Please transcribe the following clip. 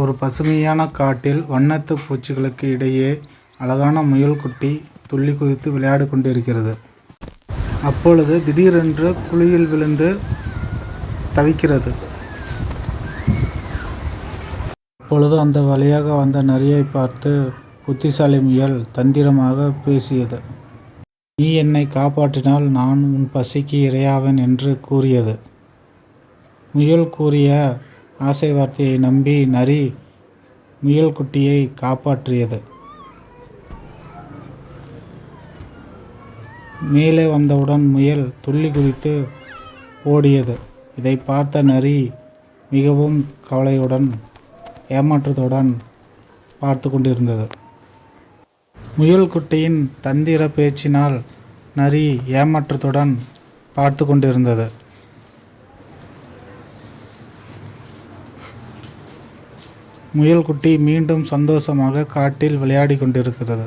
ஒரு பசுமையான காட்டில் வண்ணத்து பூச்சிகளுக்கு இடையே அழகான முயல் குட்டி துள்ளி குதித்து விளையாடி கொண்டிருக்கிறது. அப்பொழுது திடீரென்று குழியில் விழுந்து தவிக்கிறது. அப்பொழுது அந்த வழியாக வந்த நரியை பார்த்து புத்திசாலி முயல் தந்திரமாக பேசியது. நீ என்னை காப்பாற்றினால் நான் உன் பசிக்கு இரையாவேன் என்று கூறியது. முயல் கூறிய ஆசை வார்த்தையை நம்பி நரி முயல்குட்டியை காப்பாற்றியது. மேலே வந்தவுடன் முயல் துள்ளி குதித்து ஓடியது. இதை பார்த்த நரி மிகவும் கவலையுடன் ஏமாற்றத்துடன் பார்த்து கொண்டிருந்தது. முயல்குட்டியின் தந்திர பேச்சினால் நரி ஏமாற்றத்துடன் பார்த்து கொண்டிருந்தது. முயல்குட்டி மீண்டும் சந்தோஷமாக காட்டில் விளையாடிக் கொண்டிருக்கிறது.